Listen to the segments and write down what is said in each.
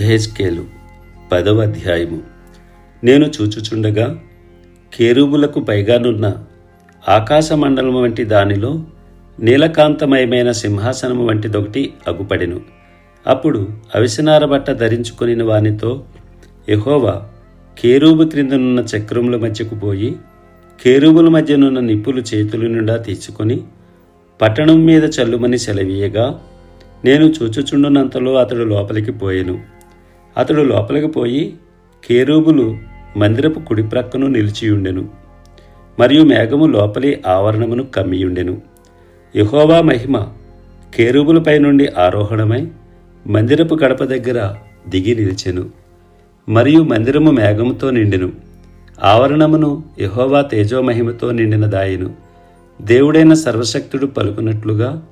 హెజ్కేలు పదవ అధ్యాయము. నేను చూచుచుండగా కేరుబులకు పైగానున్న ఆకాశమండలము వంటి దానిలో నీలకాంతమయమైన సింహాసనము వంటిదొకటి అగుపడెను. అప్పుడు అవిసనార బట్ట ధరించుకుని వానితో యహోవా కేరూబు క్రిందనున్న చక్రముల మధ్యకు పోయి కేరుబుల మధ్యనున్న నిప్పులు చేతుల నిండా తీసుకొని పట్టణం మీద చల్లుమని సెలవీయగా నేను చూచుచుండునంతలో అతడు లోపలికి పోయెను. అతడు లోపలికి పోయి కేరూబులు మందిరపు కుడి ప్రక్కను నిలిచియుండెను మరియు మేఘము లోపలి ఆవరణమును కమ్మియుండెను. యహోవా మహిమ కేరూబులపై నుండి ఆరోహణమై మందిరపు గడప దగ్గర దిగి నిలిచెను మరియు మందిరము మేఘముతో నిండెను. ఆవరణమును యహోవా తేజోమహిమతో నిండిన దాయను. దేవుడైన సర్వశక్తుడు పలుకున్నట్లుగా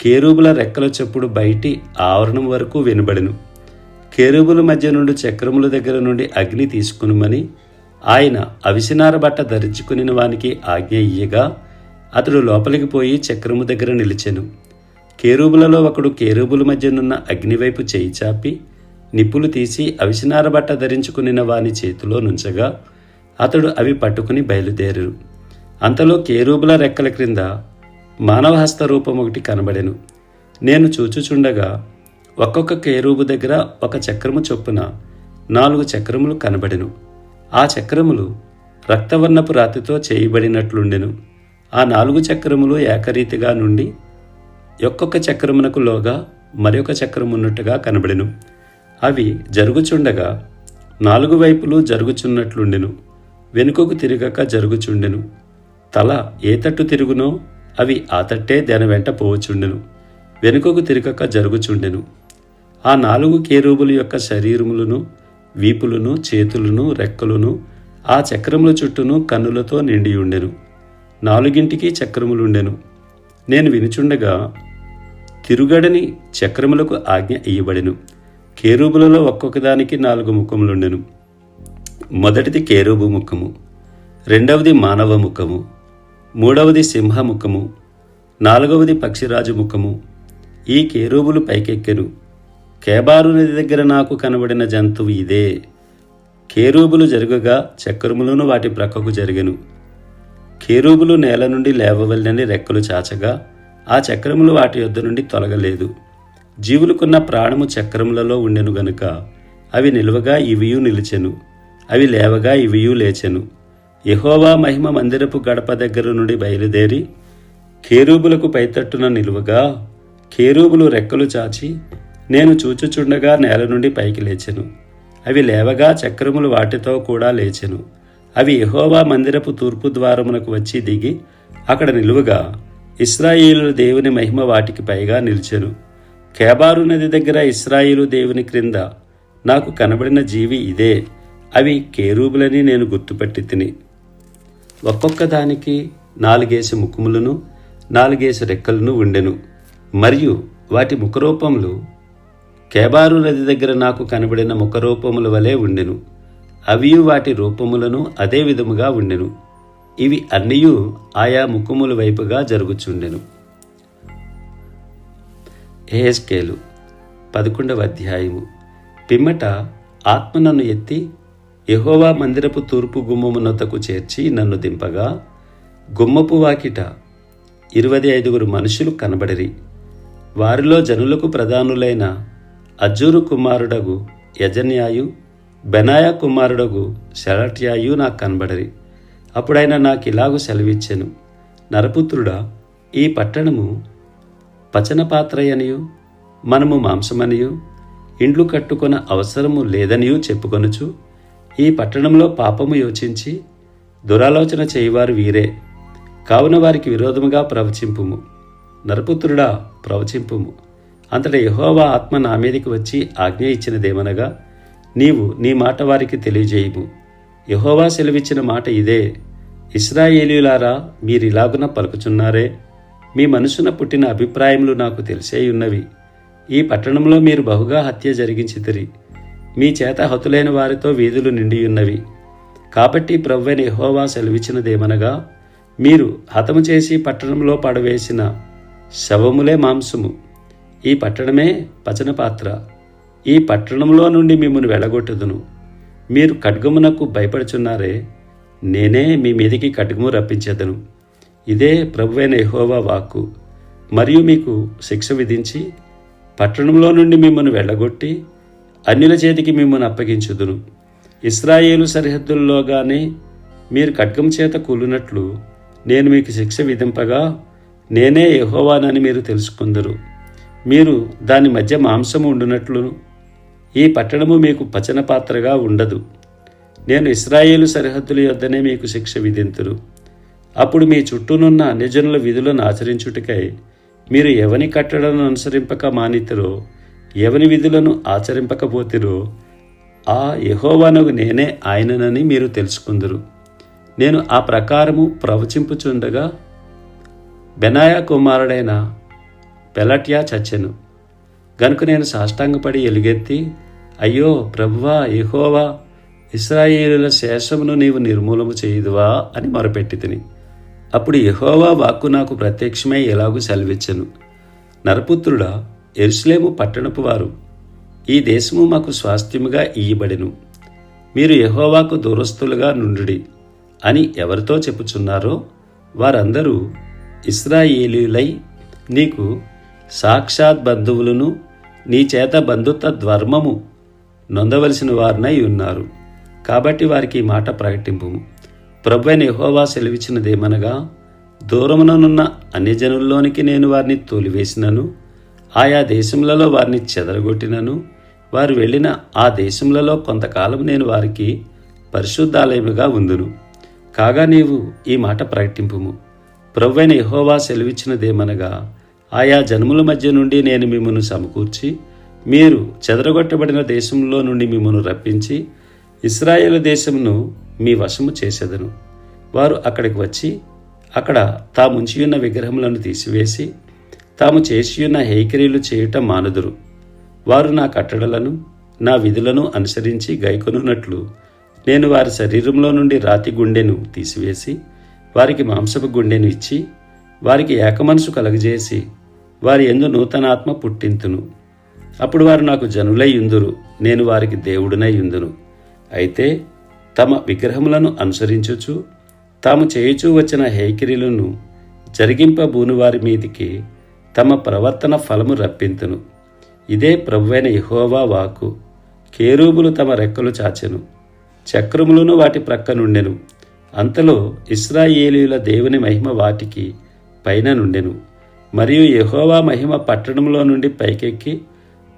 కేరూబుల రెక్కల చెప్పుడు బయటి ఆవరణం వరకు వినబడెను. కేరుబుల మధ్య నుండి చక్రముల దగ్గర నుండి అగ్ని తీసుకునుమని ఆయన అవిసినార బట్ట ధరించుకుని వానికి ఆజ్ఞ ఇయ్యగా అతడు లోపలికి పోయి చక్రము దగ్గర నిలిచెను. కేరూబులలో ఒకడు కేరూబుల మధ్యనున్న అగ్నివైపు చేయి చాపి నిప్పులు తీసి అవిసినార బట్ట ధరించుకునిన వాని చేతిలో నుంచగా అతడు అవి పట్టుకుని బయలుదేరారు అంతలో కేరూబుల రెక్కల క్రింద మానవహస్త రూపం ఒకటి కనబడెను. నేను చూచుచుండగా ఒక్కొక్క కేరూబు దగ్గర ఒక చక్రము చొప్పున నాలుగు చక్రములు కనబడెను. ఆ చక్రములు రక్తవర్ణపు రాతితో చేయబడినట్లుండెను. ఆ నాలుగు చక్రములు ఏకరీతిగా నుండి ఒక్కొక్క చక్రమునకు లోగా మరొక చక్రమున్నట్టుగా కనబడెను. అవి జరుగుచుండగా నాలుగు వైపులు జరుగుచున్నట్లుండెను. వెనుకకు తిరగక జరుగుచుండెను. తల ఏ తట్టు తిరుగునో అవి ఆ తట్టే దాని వెంట పోవచుండెను. వెనుకకు తిరగక జరుగుచుండెను. ఆ నాలుగు కేరూబుల యొక్క శరీరములను వీపులను చేతులను రెక్కలను ఆ చక్రముల చుట్టూను కన్నులతో నిండి ఉండెను నాలుగింటికి చక్రములుండెను. నేను వినుచుండగా తిరుగడని చక్రములకు ఆజ్ఞ ఇయ్యబడెను. కేరూబులలో ఒక్కొక్కదానికి నాలుగు ముఖములుండెను. మొదటిది కేరూబు ముఖము. రెండవది మానవ ముఖము. మూడవది సింహ ముఖము నాలుగవది పక్షిరాజు ముఖము. ఈ కేరూబులు పైకెక్కెను. కేబారు నది దగ్గర నాకు కనబడిన జంతువు ఇదే. కేరూబులు జరుగగా చక్రములను వాటి ప్రక్కకు జరిగెను. కేరూబులు నేల నుండి లేవవల్లని రెక్కలు చాచగా ఆ చక్రములు వాటి యొద్ద నుండి తొలగలేదు. జీవులకున్న ప్రాణము చక్రములలో ఉండెను గనుక అవి నిలువగా ఇవియు నిలిచెను. అవి లేవగా ఇవియు లేచెను. యహోవా మహిమ మందిరపు గడప దగ్గర నుండి బయలుదేరి కేరూబులకు పైతట్టున నిలువగా కేరూబులు రెక్కలు చాచి నేను చూచుచుండగా నేల నుండి పైకి లేచెను. అవి లేవగా చక్రములు వాటితో కూడా లేచెను. అవి యహోవా మందిరపు తూర్పు ద్వారమునకు వచ్చి దిగి అక్కడ నిలువగా ఇస్రాయిలు దేవుని మహిమ వాటికి పైగా నిలిచెను. కేబారు నది దగ్గర ఇస్రాయిలు దేవుని క్రింద నాకు కనబడిన జీవి ఇదే. అవి కేరూబులని నేను గుర్తుపట్టి తిని. ఒక్కొక్క దానికి నాలుగేసి ముఖములను నాలుగేసి రెక్కలను ఉండెను. మరియు వాటి ముఖరూపములు కేబారు నది దగ్గర నాకు కనబడిన ముఖరూపముల వలె ఉండెను. అవియు వాటి రూపములను అదే విధముగా ఉండెను. ఇవి అన్నియు ఆయా ముఖముల వైపుగా జరుగుచుండెను. ఏఎస్కేలు పదకొండవ అధ్యాయము. పిమ్మట ఆత్మ నన్ను ఎత్తి యహోవా మందిరపు తూర్పు గుమ్మమునొద్దకు చేర్చి నన్ను దింపగా గుమ్మపు వాకిట ఇరవై ఐదుగురు మనుషులు కనబడిరి. వారిలో జనులకు ప్రధానులైన అజ్జూరు కుమారుడగు యజన్యాయు బెనాయ కుమారుడగు శరట్యాయు నాకు కనబడరి. అప్పుడైనా నాకు ఇలాగు సెలవిచ్చాను. నరపుత్రుడా ఈ పట్టణము పచనపాత్రయనియు మనము మాంసమనియు ఇండ్లు కట్టుకొన అవసరము లేదనియూ చెప్పుకొనుచు ఈ పట్టణంలో పాపము యోచించి దురాలోచన చేయువారు వీరే. కావున వారికి విరోధముగా ప్రవచింపుము. నరపుత్రుడా ప్రవచింపుము. అంతట యహోవా ఆత్మ నా మీదకి వచ్చి ఆజ్ఞ ఇచ్చినదేమనగా నీవు నీ మాట వారికి తెలియజేయము. యహోవా సెలవిచ్చిన మాట ఇదే ఇస్రాయేలీయులారా మీరిలాగున పలుకుచున్నారే? మీ మనసున పుట్టిన అభిప్రాయములు నాకు తెలిసేయున్నవి. ఈ పట్టణంలో మీరు బహుగా హత్య జరిగించితిరి. మీ చేత హతులైన వారితో వీధులు నిండియున్నవి. కాబట్టి ప్రవ్వైన యహోవా సెలవిచ్చినదేమనగా మీరు హతము చేసి పట్టణంలో పడవేసిన శవములే మాంసము. ఈ పట్టణమే పచన పాత్ర ఈ పట్టణంలో నుండి మిమ్మల్ని వెళ్ళగొట్టుదును మీరు ఖడ్గమునకు భయపడుచున్నారే నేనే మీ మీదికి ఖడ్గము రప్పించేదను. ఇదే ప్రభువైన ఎహోవా వాక్కు. మరియు మీకు శిక్ష విధించి పట్టణంలో నుండి మిమ్మల్ని వెళ్ళగొట్టి అన్యుల చేతికి మిమ్మల్ని అప్పగించుదును. ఇస్రాయేలు సరిహద్దుల్లోగానే మీరు ఖడ్గం చేత కూలినట్లు నేను మీకు శిక్ష విధింపగా నేనే ఎహోవానని మీరు తెలుసుకుందరు. మీరు దాని మధ్య మాంసము ఉండునట్లును. ఈ పట్టణము మీకు పచన పాత్రగా ఉండదు. నేను ఇస్రాయేలు సరిహద్దుల యొద్దనే మీకు శిక్ష విధింతురు. అప్పుడు మీ చుట్టూనున్న నిజనుల విధులను ఆచరించుటకై మీరు ఎవని కట్టడలను అనుసరింపక మానితరో ఎవని విధులను ఆచరింపకపోతిరో ఆ యహోవానకు నేనే ఆయననని మీరు తెలుసుకుందరు. నేను ఆ ప్రకారము ప్రవచింపుచుండగా బెనాయా కుమారుడైన పెలట్యా చచ్చెను. గనుక నేను సాష్టాంగపడి ఎలుగెత్తి అయ్యో ప్రభువా యెహోవా ఇస్రాయేలుల శేషమును నీవు నిర్మూలము చేయుదువా అని మొరపెట్టి తిని. అప్పుడు యహోవా వాక్కు నాకు ప్రత్యక్షమై ఎలాగూ సెలవిచ్చను. నరపుత్రుడా ఎరుసలేము పట్టణపు వారు ఈ దేశము మాకు స్వాస్థ్యముగా ఇయ్యబడెను. మీరు యహోవాకు దూరస్తులుగా నుండుడి అని ఎవరితో చెప్పుచున్నారో వారందరూ ఇస్రాయేలీలై నీకు సాక్షాత్ బంధువులను నీ చేత బంధుత్వ ధర్మము నొందవలసిన వారినై ఉన్నారు. కాబట్టి వారికి ఈ మాట ప్రకటింపు. ప్రభువైన యెహోవా సెలవిచ్చినదేమనగా దూరముననున్న అన్యజనుల్లోనికి నేను వారిని తోలివేసినను ఆయా దేశములలో వారిని చెదరగొట్టినను వారు వెళ్ళిన ఆ దేశములలో కొంతకాలం నేను వారికి పరిశుద్ధాలయముగా ఉందును. కాగా నీవు ఈ మాట ప్రకటింపుము. ప్రభువైన యెహోవా సెలవిచ్చినదేమనగా ఆయా జన్ముల మధ్య నుండి నేను మిమ్మల్ని సమకూర్చి మీరు చెదరగొట్టబడిన దేశంలో నుండి మిమ్మల్ని రప్పించి ఇస్రాయేల్ దేశమును మీ వశము చేసేదను. వారు అక్కడికి వచ్చి అక్కడ తాముంచియున్న విగ్రహములను తీసివేసి తాము చేసియున్న హేకరీలు చేయటం మానుదురు. వారు నా కట్టడలను నా విధులను అనుసరించి గైకొనున్నట్లు నేను వారి శరీరంలో నుండి రాతి గుండెను తీసివేసి వారికి మాంసపు గుండెను ఇచ్చి వారికి ఏకమనసు కలగజేసి వారి ఎందు నూతనాత్మ పుట్టింతును. అప్పుడు వారు నాకు జనులయ్యుందురు నేను వారికి దేవుడునయ్యుందును అయితే తమ విగ్రహములను అనుసరించుచు తాము చేయుచూ వచ్చిన హేకిరిలను జరిగింపబూని వారి మీదికి తమ ప్రవర్తన ఫలము రప్పింతును. ఇదే ప్రభువైన యెహోవా వాకు కేరూబులు తమ రెక్కలు చాచెను. చక్రములను వాటి ప్రక్క నుండెను. అంతలో ఇస్రాయేలీల దేవుని మహిమ వాటికి పైన నుండెను. మరియు యహోవా మహిమ పట్టణంలో నుండి పైకెక్కి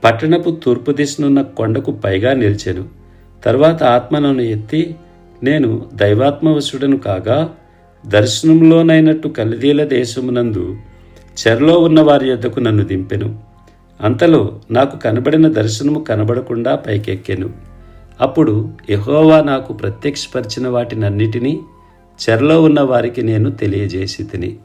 పట్టణపు తూర్పు దిశనున్న కొండకు పైగా నిలిచెను. తర్వాత ఆత్మ నన్ను ఎత్తి నేను దైవాత్మవశుడను కాగా దర్శనంలోనైనట్టు కలిదీల దేశమునందు చెరలో ఉన్న వారి యొద్దకు నన్ను దింపెను. అంతలో నాకు కనబడిన దర్శనము కనబడకుండా పైకెక్కెను. అప్పుడు యహోవా నాకు ప్రత్యక్షపరిచిన వాటినన్నిటినీ చెరలో ఉన్న వారికి నేను తెలియజేసి తిని